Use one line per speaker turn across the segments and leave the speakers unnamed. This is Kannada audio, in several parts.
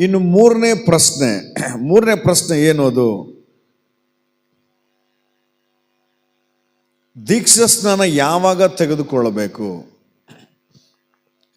ಇನ್ನು ಮೂರನೇ ಪ್ರಶ್ನೆ ಮೂರನೇ ಪ್ರಶ್ನೆ ಏನು ಅದು? ದೀಕ್ಷಾ ಸ್ನಾನ ಯಾವಾಗ ತೆಗೆದುಕೊಳ್ಳಬೇಕು?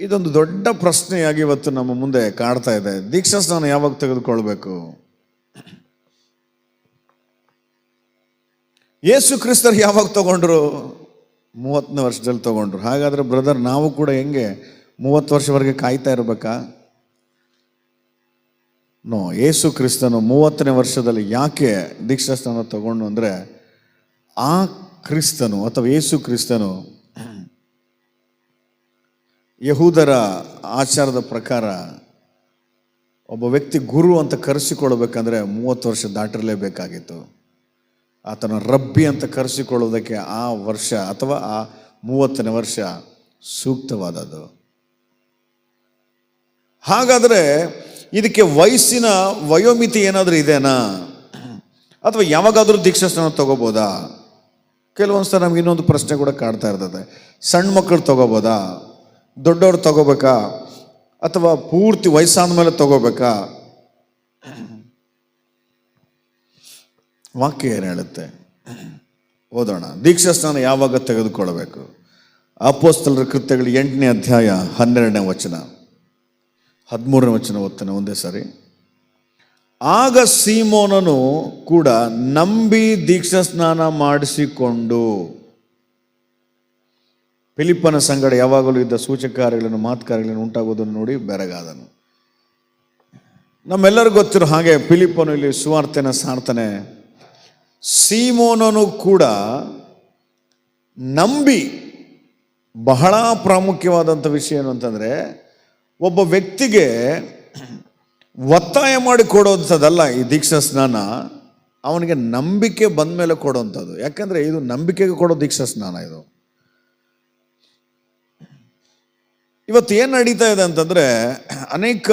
ಇದೊಂದು ದೊಡ್ಡ ಪ್ರಶ್ನೆಯಾಗಿ ಇವತ್ತು ನಮ್ಮ ಮುಂದೆ ಕಾಡ್ತಾ ಇದೆ. ದೀಕ್ಷಾ ಸ್ನಾನ ಯಾವಾಗ ತೆಗೆದುಕೊಳ್ಬೇಕು ಯೇಸು ಕ್ರಿಸ್ತರು ಯಾವಾಗ ತಗೊಂಡ್ರು? ಮೂವತ್ತನೇ ವರ್ಷದಲ್ಲಿ ತಗೊಂಡ್ರು. ಹಾಗಾದ್ರೆ ಬ್ರದರ್, ನಾವು ಕೂಡ ಹೆಂಗೆ ಮೂವತ್ತು ವರ್ಷವರೆಗೆ ಕಾಯ್ತಾ ಇರಬೇಕಾ? ನೋ ಏಸು ಕ್ರಿಸ್ತನು ಮೂವತ್ತನೇ ವರ್ಷದಲ್ಲಿ ಯಾಕೆ ದೀಕ್ಷಾ ಸ್ನಾನ ತಗೊಂಡು ಅಂದರೆ, ಆ ಕ್ರಿಸ್ತನು ಅಥವಾ ಏಸು ಕ್ರಿಸ್ತನು ಯಹೂದರ ಆಚಾರದ ಪ್ರಕಾರ ಒಬ್ಬ ವ್ಯಕ್ತಿ ಗುರು ಅಂತ ಕರೆಸಿಕೊಳ್ಳಬೇಕಂದ್ರೆ ಮೂವತ್ತು ವರ್ಷ ದಾಟಿರಲೇಬೇಕಾಗಿತ್ತು. ಆತನ ರಬ್ಬಿ ಅಂತ ಕರೆಸಿಕೊಳ್ಳೋದಕ್ಕೆ ಆ ವರ್ಷ ಅಥವಾ ಆ ಮೂವತ್ತನೇ ವರ್ಷ ಸೂಕ್ತವಾದದ್ದು. ಹಾಗಾದರೆ ಇದಕ್ಕೆ ವಯಸ್ಸಿನ ವಯೋಮಿತಿ ಏನಾದರೂ ಇದೆನಾ? ಅಥವಾ ಯಾವಾಗಾದರೂ ದೀಕ್ಷಾ ಸ್ನಾನ ತಗೋಬೋದಾ? ಕೆಲವೊಂದು ಸಲ ನಮ್ಗೆ ಇನ್ನೊಂದು ಪ್ರಶ್ನೆ ಕೂಡ ಕಾಡ್ತಾ ಇರ್ತದೆ. ಸಣ್ಣ ಮಕ್ಕಳು ತಗೋಬೋದಾ? ದೊಡ್ಡವ್ರು ತಗೋಬೇಕಾ? ಅಥವಾ ಪೂರ್ತಿ ವಯಸ್ಸಾದ ಮೇಲೆ ತಗೋಬೇಕಾ? ವಾಕ್ಯ ಏನು ಹೇಳುತ್ತೆ? ಓದೋಣ. ದೀಕ್ಷಾ ಸ್ನಾನ ಯಾವಾಗ ತೆಗೆದುಕೊಳ್ಬೇಕು? ಅಪೋಸ್ತಲರ ಕೃತ್ಯಗಳು ಎಂಟನೇ ಅಧ್ಯಾಯ ಹನ್ನೆರಡನೇ ವಚನ. ಹದಿಮೂರನೇ ವಚನ ಓದ್ತಾನೆ ಒಂದೇ ಸಾರಿ. ಆಗ ಸೀಮೋನನು ಕೂಡ ನಂಬಿ ದೀಕ್ಷಾ ಸ್ನಾನ ಮಾಡಿಸಿಕೊಂಡು, ಫಿಲಿಪ್ಪನ ಸಂಗಡ ಯಾವಾಗಲೂ ಇದ್ದ ಸೂಚಕ ಕಾರ್ಯಗಳನ್ನು ಮಾತು ಕಾರ್ಯಗಳನ್ನು ಉಂಟಾಗೋದನ್ನು ನೋಡಿ ಬೆರಗಾದನು. ನಮ್ಮೆಲ್ಲರಿಗೂ ಗೊತ್ತಿರೋ ಹಾಗೆ ಫಿಲಿಪ್ಪನು ಇಲ್ಲಿ ಸುವಾರ್ತೆನ ಸಾರ್ತಾನೆ. ಸೀಮೋನನು ಕೂಡ ನಂಬಿ ಬಹಳ ಪ್ರಾಮುಖ್ಯವಾದಂಥ ವಿಷಯ ಏನು ಅಂತಂದರೆ ಒಬ್ಬ ವ್ಯಕ್ತಿಗೆ ಒತ್ತಾಯ ಮಾಡಿ ಕೊಡುವಂಥದ್ದಲ್ಲ ಈ ದೀಕ್ಷಾ ಸ್ನಾನ, ಅವನಿಗೆ ನಂಬಿಕೆ ಬಂದ ಮೇಲೆ ಕೊಡುವಂಥದ್ದು ಯಾಕಂದರೆ ಇದು ನಂಬಿಕೆಗೆ ಕೊಡೋ ದೀಕ್ಷಾ ಸ್ನಾನ ಇದು. ಇವತ್ತು ಏನು ನಡೀತಾ ಇದೆ ಅಂತಂದರೆ, ಅನೇಕ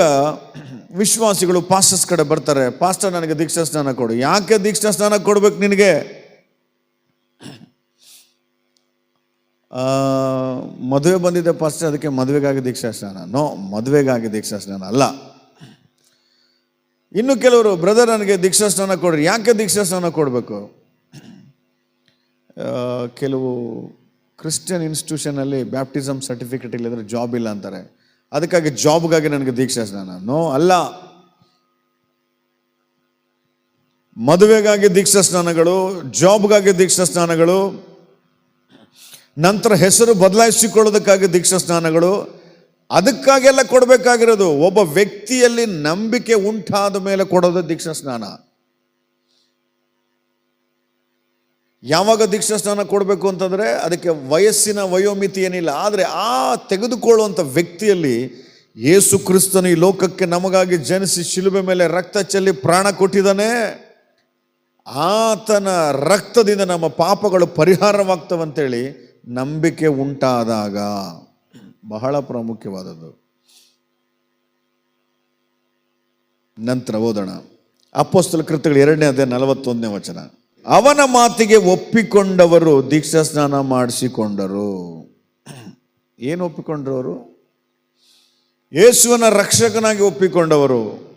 ವಿಶ್ವಾಸಿಗಳು ಪಾಸ್ಟರ್ಸ್ ಕಡೆ ಬರ್ತಾರೆ ಪಾಸ್ಟರ್ ನನಗೆ ದೀಕ್ಷಾ ಸ್ನಾನ ಕೊಡು. ಯಾಕೆ ದೀಕ್ಷಾ ಸ್ನಾನ ಕೊಡ್ಬೇಕು ನಿನಗೆ? ಮದುವೆ ಬಂದಿದೆ ಫಸ್ಟ್ ಅದಕ್ಕೆ ಮದುವೆಗಾಗಿ ದೀಕ್ಷಾ ಸ್ನಾನ ನೋ ಮದುವೆಗಾಗಿ ದೀಕ್ಷಾ ಸ್ನಾನ ಅಲ್ಲ. ಇನ್ನು ಕೆಲವರು ಬ್ರದರ್ ನನಗೆ ದೀಕ್ಷಾ ಸ್ನಾನ ಕೊಡ್ರಿ. ಯಾಕೆ ದೀಕ್ಷಾ ಸ್ನಾನ ಕೊಡಬೇಕು ಕೆಲವು ಕ್ರಿಶ್ಚಿಯನ್ ಇನ್ಸ್ಟಿಟ್ಯೂಷನಲ್ಲಿ ಬ್ಯಾಪ್ಟಿಸಮ್ ಸರ್ಟಿಫಿಕೇಟ್ ಇಲ್ಲದ್ರೆ ಜಾಬ್ ಇಲ್ಲ ಅಂತಾರೆ. ಅದಕ್ಕಾಗಿ ಜಾಬ್ಗಾಗಿ ನನಗೆ ದೀಕ್ಷಾ ಸ್ನಾನ ನೋ ಅಲ್ಲ. ಮದುವೆಗಾಗಿ ದೀಕ್ಷಾ ಸ್ನಾನಗಳು ಜಾಬ್ಗಾಗಿ ದೀಕ್ಷಾ ಸ್ನಾನಗಳು ನಂತರ ಹೆಸರು ಬದಲಾಯಿಸಿಕೊಳ್ಳೋದಕ್ಕಾಗಿ ದೀಕ್ಷಾ ಸ್ನಾನಗಳು, ಅದಕ್ಕಾಗೆಲ್ಲ ಕೊಡಬೇಕಾಗಿರೋದು ಒಬ್ಬ ವ್ಯಕ್ತಿಯಲ್ಲಿ ನಂಬಿಕೆ ಉಂಟಾದ ಮೇಲೆ ಕೊಡೋದು ದೀಕ್ಷಾ ಸ್ನಾನ. ಯಾವಾಗ ದೀಕ್ಷಾ ಸ್ನಾನ ಕೊಡಬೇಕು ಅಂತಂದರೆ ಅದಕ್ಕೆ ವಯಸ್ಸಿನ ವಯೋಮಿತಿ ಏನಿಲ್ಲ, ಆದರೆ ಆ ತೆಗೆದುಕೊಳ್ಳುವಂಥ ವ್ಯಕ್ತಿಯಲ್ಲಿ ಯೇಸು ಕ್ರಿಸ್ತನು ಈ ಲೋಕಕ್ಕೆ ನಮಗಾಗಿ ಜನಿಸಿ ಶಿಲುಬೆ ಮೇಲೆ ರಕ್ತ ಚೆಲ್ಲಿ ಪ್ರಾಣ ಕೊಟ್ಟಿದ್ದಾನೆ. ಆತನ ರಕ್ತದಿಂದ ನಮ್ಮ ಪಾಪಗಳು ಪರಿಹಾರವಾಗ್ತವಂತೇಳಿ ನಂಬಿಕೆ ಉಂಟಾದಾಗ ಬಹಳ ಪ್ರಾಮುಖ್ಯವಾದದ್ದು. ನಂತರ ಓದೋಣ. ಅಪ್ಪೋಸ್ತಲ ಕೃತ್ಯಗಳು ಎರಡನೇ ಅದೇ ನಲವತ್ತೊಂದನೇ ವಚನ. ಅವನ ಮಾತಿಗೆ ಒಪ್ಪಿಕೊಂಡವರು ದೀಕ್ಷಾ ಸ್ನಾನ ಮಾಡಿಸಿಕೊಂಡರು. ಏನು ಒಪ್ಪಿಕೊಂಡ್ರು ಅವರು? ಯೇಸುವನ ರಕ್ಷಕನಾಗಿ ಒಪ್ಪಿಕೊಂಡವರು.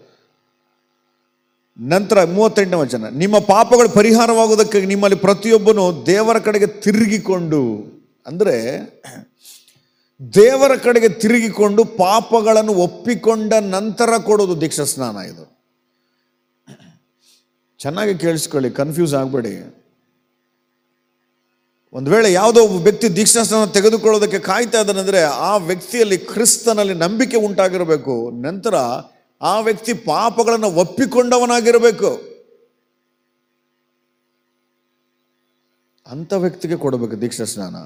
ನಂತರ ಮೂವತ್ತೆಂಟನೇ ವಚನ. ನಿಮ್ಮ ಪಾಪಗಳು ಪರಿಹಾರವಾಗುವುದಕ್ಕೆ ನಿಮ್ಮಲ್ಲಿ ಪ್ರತಿಯೊಬ್ಬನು ದೇವರ ಕಡೆಗೆ ತಿರುಗಿಕೊಂಡು ಅಂದರೆ ದೇವರ ಕಡೆಗೆ ತಿರುಗಿಕೊಂಡು ಪಾಪಗಳನ್ನು ಒಪ್ಪಿಕೊಂಡ ನಂತರ ಕೊಡೋದು ದೀಕ್ಷಾ ಸ್ನಾನ ಇದು. ಚೆನ್ನಾಗಿ ಕೇಳಿಸ್ಕೊಳ್ಳಿ ಕನ್ಫ್ಯೂಸ್ ಆಗಬೇಡಿ. ಒಂದು ವೇಳೆ ಯಾವುದೋ ಒಬ್ಬ ವ್ಯಕ್ತಿ ದೀಕ್ಷಾ ಸ್ನಾನ ತೆಗೆದುಕೊಳ್ಳೋದಕ್ಕೆ ಕಾಯ್ತಾ ಇದ್ದಾನಂದ್ರೆ ಆ ವ್ಯಕ್ತಿಯಲ್ಲಿ ಕ್ರಿಸ್ತನಲ್ಲಿ ನಂಬಿಕೆ ಉಂಟಾಗಿರಬೇಕು. ನಂತರ ಆ ವ್ಯಕ್ತಿ ಪಾಪಗಳನ್ನು ಒಪ್ಪಿಕೊಂಡವನಾಗಿರಬೇಕು. ಅಂಥ ವ್ಯಕ್ತಿಗೆ ಕೊಡಬೇಕು ದೀಕ್ಷಾ ಸ್ನಾನ.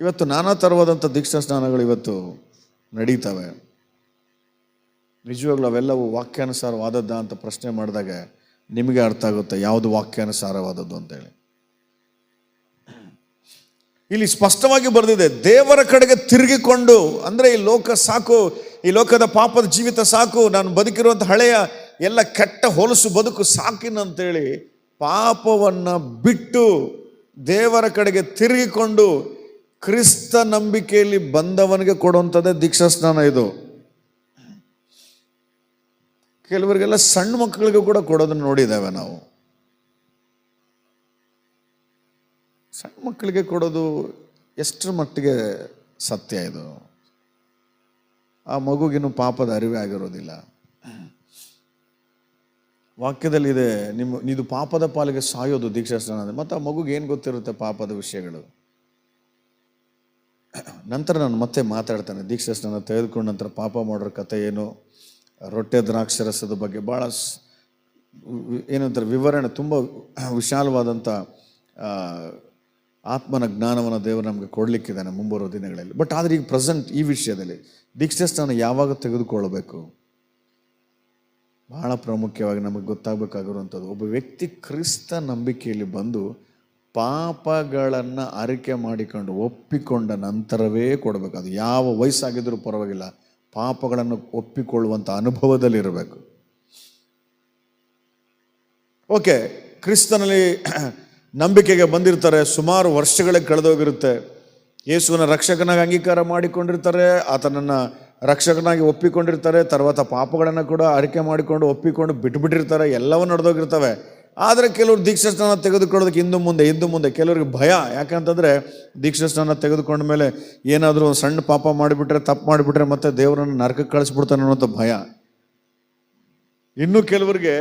ಇವತ್ತು ನಾನಾ ಥರವಾದಂಥ ದೀಕ್ಷಾ ಸ್ನಾನಗಳು ಇವತ್ತು ನಡೀತವೆ. ನಿಜವಾಗ್ಲೂ ಅವೆಲ್ಲವೂ ವಾಕ್ಯಾನುಸಾರವಾದದ್ದ ಅಂತ ಪ್ರಶ್ನೆ ಮಾಡಿದಾಗ ನಿಮಗೆ ಅರ್ಥ ಆಗುತ್ತೆ ಯಾವುದು ವಾಕ್ಯಾನುಸಾರವಾದದ್ದು ಅಂತೇಳಿ? ಇಲ್ಲಿ ಸ್ಪಷ್ಟವಾಗಿ ಬರೆದಿದೆ, ದೇವರ ಕಡೆಗೆ ತಿರುಗಿಕೊಂಡು, ಅಂದರೆ ಈ ಲೋಕ ಸಾಕು, ಈ ಲೋಕದ ಪಾಪದ ಜೀವಿತ ಸಾಕು, ನಾನು ಬದುಕಿರುವಂಥ ಹಳೆಯ ಎಲ್ಲ ಕೆಟ್ಟ ಹೊಲಸು ಬದುಕು ಸಾಕಿನಂತೇಳಿ ಪಾಪವನ್ನು ಬಿಟ್ಟು ದೇವರ ಕಡೆಗೆ ತಿರುಗಿಕೊಂಡು ಕ್ರಿಸ್ತ ನಂಬಿಕೆಯಲ್ಲಿ ಬಂದವನಿಗೆ ಕೊಡುವಂಥದ್ದೇ ದೀಕ್ಷಾ ಸ್ನಾನ ಇದು. ಕೆಲವರಿಗೆಲ್ಲ ಸಣ್ಣ ಮಕ್ಕಳಿಗೆ ಕೂಡ ಕೊಡೋದನ್ನು ನೋಡಿದ್ದೇವೆ ನಾವು. ಸಣ್ಣ ಮಕ್ಕಳಿಗೆ ಕೊಡೋದು ಎಷ್ಟರ ಮಟ್ಟಿಗೆ ಸತ್ಯ ಇದು. ಆ ಮಗುಗಿನ್ನು ಪಾಪದ ಅರಿವೇ ಆಗಿರೋದಿಲ್ಲ. ವಾಕ್ಯದಲ್ಲಿ ಇದೆ, ನಿಮ್ಮ, ಇದು ಪಾಪದ ಪಾಲಿಗೆ ಸಾಯೋದು ದೀಕ್ಷಾಸ್ನಾನ ಅಂದರೆ ಮತ್ತು ಆ ಮಗುಗೆ ಏನು ಗೊತ್ತಿರುತ್ತೆ ಪಾಪದ ವಿಷಯಗಳು? ನಂತರ ನಾನು ಮತ್ತೆ ಮಾತಾಡ್ತೇನೆ. ದೀಕ್ಷಾಸ್ನಾನ ತೆಗೆದುಕೊಂಡ ನಂತರ ಪಾಪ ಮಾಡೋರ ಕಥೆ ಏನು? ರೊಟ್ಟೆ ದ್ರಾಕ್ಷರಸದ ಬಗ್ಗೆ ಭಾಳ ಏನಂತಾರೆ ವಿವರಣೆ ತುಂಬ ವಿಶಾಲವಾದಂಥ ಆತ್ಮನ ಜ್ಞಾನವನ್ನು ದೇವರು ನಮಗೆ ಕೊಡಲಿಕ್ಕಿದ್ದಾನೆ ಮುಂಬರುವ ದಿನಗಳಲ್ಲಿ. ಬಟ್ ಆದರೆ ಈಗ ಪ್ರೆಸೆಂಟ್ ಈ ವಿಷಯದಲ್ಲಿ ದೀಕ್ಷಾಸ್ನಾನ ಯಾವಾಗ ತೆಗೆದುಕೊಳ್ಳಬೇಕು? ಬಹಳ ಪ್ರಾಮುಖ್ಯವಾಗಿ ನಮಗೆ ಗೊತ್ತಾಗಬೇಕಾಗಿರುವಂಥದ್ದು, ಒಬ್ಬ ವ್ಯಕ್ತಿ ಕ್ರಿಸ್ತ ನಂಬಿಕೆಯಲ್ಲಿ ಬಂದು ಪಾಪಗಳನ್ನು ಅರಿಕೆ ಮಾಡಿಕೊಂಡು ಒಪ್ಪಿಕೊಂಡ ನಂತರವೇ ಕೊಡಬೇಕು ಅದು ಯಾವ ವಯಸ್ಸಾಗಿದ್ರೂ ಪರವಾಗಿಲ್ಲ ಪಾಪಗಳನ್ನು ಒಪ್ಪಿಕೊಳ್ಳುವಂಥ ಅನುಭವದಲ್ಲಿರಬೇಕು ಓಕೆ ಕ್ರಿಸ್ತನಲ್ಲಿ ನಂಬಿಕೆಗೆ ಬಂದಿರ್ತಾರೆ ಸುಮಾರು ವರ್ಷಗಳೇ ಕಳೆದೋಗಿರುತ್ತೆ ಯೇಸುವನ ರಕ್ಷಕನಾಗಿ ಅಂಗೀಕಾರ ಮಾಡಿಕೊಂಡಿರ್ತಾರೆ ಆತನನ್ನು ರಕ್ಷಕನಾಗಿ ಒಪ್ಪಿಕೊಂಡಿರ್ತಾರೆ తర్వాత ಪಾಪಗಳನ್ನು ಕೂಡ ಅರಿಕೆ ಮಾಡಿಕೊಂಡು ಒಪ್ಪಿಕೊಂಡು ಬಿಟ್ಬಿಟ್ಟಿರ್ತಾರೆ ಎಲ್ಲವೂ ನಡೆದೋಗಿರ್ತವೆ ಆದರೆ ಕೆಲವರು ದೀಕ್ಷಾಸ್ನಾನ ತೆಗೆದುಕೊಳ್ಳೋದಕ್ಕೆ ಹಿಂದೂ ಮುಂದೆ ಹಿಂದೂ ಮುಂದೆ. ಕೆಲವರಿಗೆ ಭಯ. ಯಾಕಂತಂದರೆ ದೀಕ್ಷಾಸ್ನಾನ ತೆಗೆದುಕೊಂಡ ಮೇಲೆ ಏನಾದರೂ ಒಂದು ಸಣ್ಣ ಪಾಪ ಮಾಡಿಬಿಟ್ರೆ, ತಪ್ಪು ಮಾಡಿಬಿಟ್ರೆ ಮತ್ತೆ ದೇವರನ್ನು ನರಕಕ್ಕೆ ಕಳಿಸ್ಬಿಡ್ತಾನೆ ಅನ್ನೋಂಥ ಭಯ. ಇನ್ನು ಕೆಲವರಿಗೆ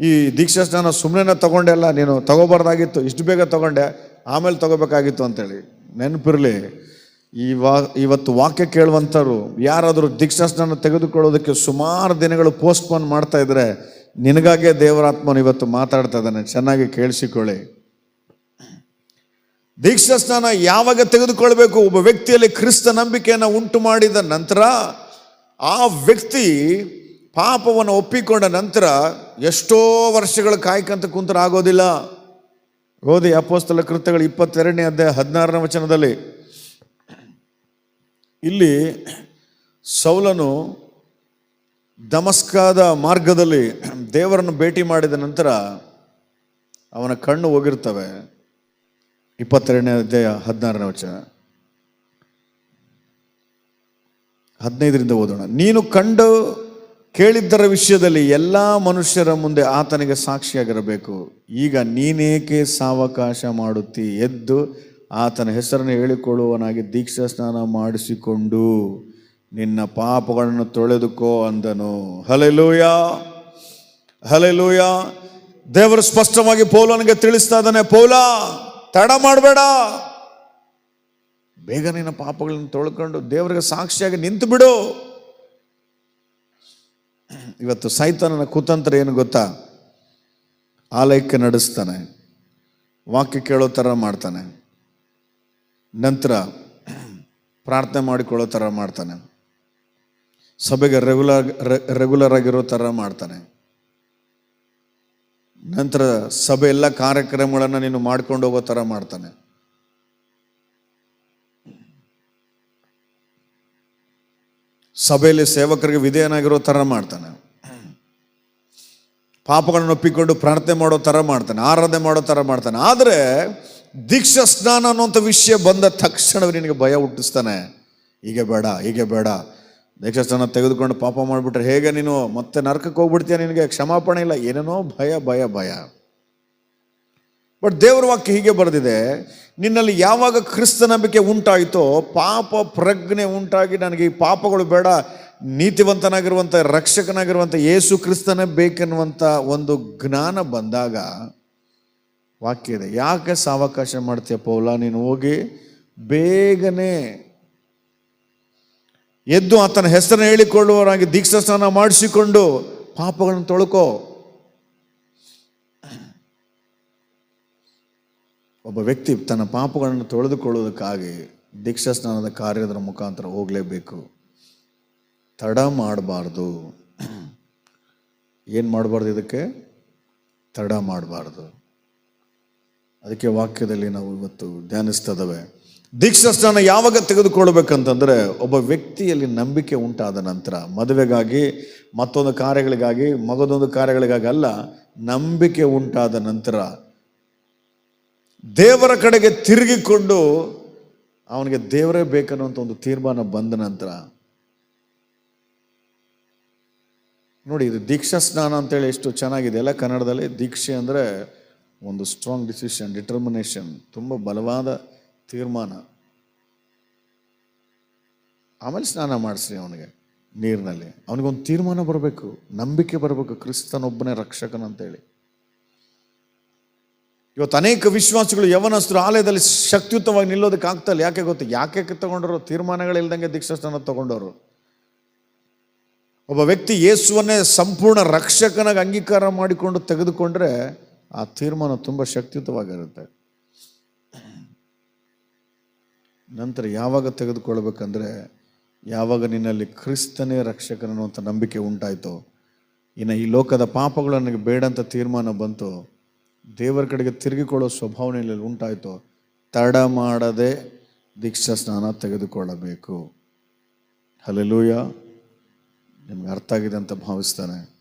ಈ ದೀಕ್ಷಾಸ್ನಾನ ಸುಮ್ಮನೆ ತಗೊಂಡೆ ಅಲ್ಲ, ನೀನು ತಗೋಬಾರ್ದಾಗಿತ್ತು, ಇಷ್ಟು ಬೇಗ ತಗೊಂಡೆ, ಆಮೇಲೆ ತಗೋಬೇಕಾಗಿತ್ತು ಅಂತೇಳಿ. ನೆನಪಿರಲಿ, ಈ ವಾ, ಇವತ್ತು ವಾಕ್ಯ ಕೇಳುವಂಥವ್ರು ಯಾರಾದರೂ ದೀಕ್ಷಾಸ್ನಾನ ತೆಗೆದುಕೊಳ್ಳೋದಕ್ಕೆ ಸುಮಾರು ದಿನಗಳು ಪೋಸ್ಟ್ಪೋನ್ ಮಾಡ್ತಾ ಇದ್ರೆ ನಿನಗಾಗೆ ದೇವರಾತ್ಮನು ಇವತ್ತು ಮಾತಾಡ್ತಾ ಇದ್ದಾನೆ. ಚೆನ್ನಾಗಿ ಕೇಳಿಸಿಕೊಳ್ಳಿ. ದೀಕ್ಷಾ ಸ್ನಾನ ಯಾವಾಗ ತೆಗೆದುಕೊಳ್ಬೇಕು ಒಬ್ಬ ವ್ಯಕ್ತಿಯಲ್ಲಿ ಕ್ರಿಸ್ತ ನಂಬಿಕೆಯನ್ನು ಉಂಟು ಮಾಡಿದ ನಂತರ, ಆ ವ್ಯಕ್ತಿ ಪಾಪವನ್ನು ಒಪ್ಪಿಕೊಂಡ ನಂತರ ಎಷ್ಟೋ ವರ್ಷಗಳು ಕಾಯ್ಕಂತ ಕುಂತರ ಆಗೋದಿಲ್ಲ ಓದಿ ಅಪೋಸ್ತಲ ಕೃತ್ಯಗಳು ಇಪ್ಪತ್ತೆರಡನೇ ಅಧ್ಯಾಯ ಹದಿನಾರನೇ ವಚನದಲ್ಲಿ. ಇಲ್ಲಿ ಸೌಲನು ದಮಸ್ಕಾದ ಮಾರ್ಗದಲ್ಲಿ ದೇವರನ್ನು ಭೇಟಿ ಮಾಡಿದ ನಂತರ ಅವನ ಕಣ್ಣು ಹೋಗಿರ್ತವೆ ಇಪ್ಪತ್ತೆರಡನೇ ಅಧ್ಯಾಯ ಹದಿನಾರನೇ ವಚನ. ಹದಿನೈದರಿಂದ ಓದೋಣ. ನೀನು ಕಂಡು ಕೇಳಿದ್ದರ ವಿಷಯದಲ್ಲಿ ಎಲ್ಲ ಮನುಷ್ಯರ ಮುಂದೆ ಆತನಿಗೆ ಸಾಕ್ಷಿಯಾಗಿರಬೇಕು. ಈಗ ನೀನೇಕೆ ಸಾವಕಾಶ ಮಾಡುತ್ತಿ? ಎದ್ದು ಆತನ ಹೆಸರನ್ನು ಹೇಳಿಕೊಳ್ಳುವನಾಗಿ ದೀಕ್ಷಾ ಸ್ನಾನ ಮಾಡಿಸಿಕೊಂಡು. ನಿನ್ನ ಪಾಪಗಳನ್ನು ತೊಳೆದುಕೋ ಅಂದನು. ಹಲೆಲೂಯ ಹಲೆಲೂಯ ದೇವರು ಸ್ಪಷ್ಟವಾಗಿ ಪೌಲನಿಗೆ ತಿಳಿಸ್ತಾ ಇದ್ದಾನೆ, ಪೌಲ, ತಡ ಮಾಡಬೇಡ. ಬೇಗ ನಿನ್ನ ಪಾಪಗಳನ್ನು ತೊಳ್ಕೊಂಡು ದೇವರಿಗೆ ಸಾಕ್ಷಿಯಾಗಿ ನಿಂತು ಬಿಡು. ಇವತ್ತು ಸೈತಾನನ ಕುತಂತ್ರ ಏನು ಗೊತ್ತಾ? ಆಲಯಕ್ಕೆ ನಡೆಸ್ತಾನೆ. ವಾಕ್ಯ ಕೇಳೋ ಥರ ಮಾಡ್ತಾನೆ. ನಂತರ ಪ್ರಾರ್ಥನೆ ಮಾಡಿಕೊಳ್ಳೋ ಥರ ಮಾಡ್ತಾನೆ. ಸಭೆಗೆ ರೆಗ್ಯುಲರ್ ರೆಗ್ಯುಲರ್ ಆಗಿರೋ ಥರ ಮಾಡ್ತಾನೆ. ನಂತರ ಸಭೆ ಎಲ್ಲ ಕಾರ್ಯಕ್ರಮಗಳನ್ನು ನೀನು ಮಾಡ್ಕೊಂಡು ಹೋಗೋ ಥರ ಮಾಡ್ತಾನೆ. ಸಭೆಯಲ್ಲಿ ಸೇವಕರಿಗೆ ವಿಧೇಯನಾಗಿರೋ ಥರ ಮಾಡ್ತಾನೆ. ಪಾಪಗಳನ್ನು ಒಪ್ಪಿಕೊಂಡು ಪ್ರಾರ್ಥನೆ ಮಾಡೋ ಥರ ಮಾಡ್ತಾನೆ, ಆರಾಧನೆ ಮಾಡೋ ಥರ ಮಾಡ್ತಾನೆ. ಆದರೆ ದೀಕ್ಷಾ ಸ್ನಾನ ಅನ್ನೋಂಥ ವಿಷಯ ಬಂದ ತಕ್ಷಣವೇ ನಿನಗೆ ಭಯ ಹುಟ್ಟಿಸ್ತಾನೆ. ಹೀಗೆ ಬೇಡ ಹೀಗೆ ಬೇಡ. ದೀಕ್ಷಾ ಸ್ನಾನ ತೆಗೆದುಕೊಂಡು ಪಾಪ ಮಾಡಿಬಿಟ್ರೆ, ಹೇಗೆ ನೀನು ಮತ್ತೆ ನರಕಕ್ಕೆ ಹೋಗ್ಬಿಡ್ತೀಯ ನಿನಗೆ? ಕ್ಷಮಾಪಣೆ ಇಲ್ಲ ಏನೇನೋ ಭಯ ಭಯ ಭಯ. ಬಟ್ ದೇವರ ವಾಕ್ಯ ಹೀಗೆ ಬರೆದಿದೆ, ನಿನ್ನಲ್ಲಿ ಯಾವಾಗ ಕ್ರಿಸ್ತ ನಂಬಿಕೆ ಉಂಟಾಯಿತೋ, ಪಾಪ ಪ್ರಜ್ಞೆ ಉಂಟಾಗಿ ನನಗೆ ಈ ಪಾಪಗಳು ಬೇಡ, ನೀತಿವಂತನಾಗಿರುವಂಥ, ರಕ್ಷಕನಾಗಿರುವಂಥ, ಯೇಸು ಕ್ರಿಸ್ತನೇ ಬೇಕೆನ್ನುವಂಥ ಒಂದು ಜ್ಞಾನ ಬಂದಾಗ ವಾಕ್ಯ ಇದೆ. ಯಾಕೆ ಸಾವಕಾಶ ಮಾಡ್ತೀಯ ಪೌಲ? ನೀನು ಹೋಗಿ ಬೇಗನೆ ಎದ್ದು ಆತನ ಹೆಸರನ್ನು ಹೇಳಿಕೊಳ್ಳುವವರಾಗಿ ದೀಕ್ಷಾ ಸ್ನಾನ ಮಾಡಿಸಿಕೊಂಡು ಪಾಪಗಳನ್ನು ತೊಳ್ಕೋ. ಒಬ್ಬ ವ್ಯಕ್ತಿ ತನ್ನ ಪಾಪಗಳನ್ನು ತೊಳೆದುಕೊಳ್ಳುವುದಕ್ಕಾಗಿ ದೀಕ್ಷಾ ಸ್ನಾನದ ಕಾರ್ಯದ ಮುಖಾಂತರ ಹೋಗಲೇಬೇಕು. ತಡ ಮಾಡಬಾರ್ದು. ಏನು ಮಾಡಬಾರ್ದು ಇದಕ್ಕೆ? ತಡ ಮಾಡಬಾರ್ದು. ಅದಕ್ಕೆ ವಾಕ್ಯದಲ್ಲಿ ನಾವು ಇವತ್ತು ಧ್ಯಾನಿಸ್ತದವೆ. ದೀಕ್ಷಾ ಸ್ನಾನ ಯಾವಾಗ ತೆಗೆದುಕೊಳ್ಬೇಕಂತಂದರೆ ಒಬ್ಬ ವ್ಯಕ್ತಿಯಲ್ಲಿ ನಂಬಿಕೆ ಉಂಟಾದ ನಂತರ ಮದುವೆಗಾಗಿ, ಮತ್ತೊಂದು ಕಾರ್ಯಗಳಿಗಾಗಿ, ಮಗದೊಂದು ಕಾರ್ಯಗಳಿಗಾಗಿ ಅಲ್ಲ, ನಂಬಿಕೆ ಉಂಟಾದ ನಂತರ ದೇವರ ಕಡೆಗೆ ತಿರುಗಿಕೊಂಡು ಅವನಿಗೆ ದೇವರೇ ಬೇಕನ್ನುವಂಥ ಒಂದು ತೀರ್ಮಾನ ಬಂದ ನಂತರ, ನೋಡಿ ಇದು ದೀಕ್ಷಾ ಸ್ನಾನ ಅಂತೇಳಿ ಎಷ್ಟು ಚೆನ್ನಾಗಿದೆ. ಅಲ್ಲ ಕನ್ನಡದಲ್ಲಿ ದೀಕ್ಷೆ ಅಂದರೆ ಒಂದು ಸ್ಟ್ರಾಂಗ್ ಡಿಸಿಷನ್ ಡಿಟರ್ಮಿನೇಷನ್ ತುಂಬ ಬಲವಾದ ತೀರ್ಮಾನ. ಆಮೇಲೆ ಸ್ನಾನ ಮಾಡಿಸ್ರಿ ಅವನಿಗೆ ನೀರಿನಲ್ಲಿ. ಅವನಿಗೊಂದು ತೀರ್ಮಾನ ಬರಬೇಕು. ನಂಬಿಕೆ ಬರಬೇಕು. ಕ್ರಿಸ್ತನೊಬ್ಬನೇ ರಕ್ಷಕನಂತೇಳಿ. ಇವತ್ತು ಅನೇಕ ವಿಶ್ವಾಸಿಗಳು ಯವನಸ್ಥರು ಆಲಯದಲ್ಲಿ ಶಕ್ತಿಯುತವಾಗಿ ನಿಲ್ಲೋದಕ್ಕೆ ಆಗ್ತಲ್ಲ ಯಾಕೆ ಗೊತ್ತು? ಯಾಕೆ ತಗೊಂಡರು? ತೀರ್ಮಾನಗಳಿಲ್ದಂಗೆ ದೀಕ್ಷಾಸ್ನಾನ ತಗೊಂಡವರು ಒಬ್ಬ ವ್ಯಕ್ತಿ ಯೇಸುವನ್ನೇ ಸಂಪೂರ್ಣ ರಕ್ಷಕನಾಗಿ ಅಂಗೀಕಾರ ಮಾಡಿಕೊಂಡು ತೆಗೆದುಕೊಂಡ್ರೆ ಆ ತೀರ್ಮಾನ ತುಂಬ ಶಕ್ತಿಯುತವಾಗಿರುತ್ತೆ. ನಂತರ ಯಾವಾಗ ತೆಗೆದುಕೊಳ್ಬೇಕಂದ್ರೆ ಯಾವಾಗ ನಿನ್ನಲ್ಲಿ ಕ್ರಿಸ್ತನೇ ರಕ್ಷಕನನ್ನು ಅಂತ ನಂಬಿಕೆ ಉಂಟಾಯಿತು, ಇನ್ನು ಈ ಲೋಕದ ಪಾಪಗಳು ನನಗೆ ಬೇಡ ಅಂತ ತೀರ್ಮಾನ ಬಂತು, ದೇವರ ಕಡೆಗೆ ತಿರುಗಿಕೊಳ್ಳೋ ಸ್ವಭಾವನೆಯಲ್ಲಿ ಉಂಟಾಯಿತು, ತಡ ಮಾಡದೆ ದೀಕ್ಷಾ ಸ್ನಾನ ತೆಗೆದುಕೊಳ್ಳಬೇಕು. ಹಲಲೂಯ ನಿಮ್ಗೆ ಅರ್ಥ ಆಗಿದೆ ಅಂತ ಭಾವಿಸ್ತಾನೆ.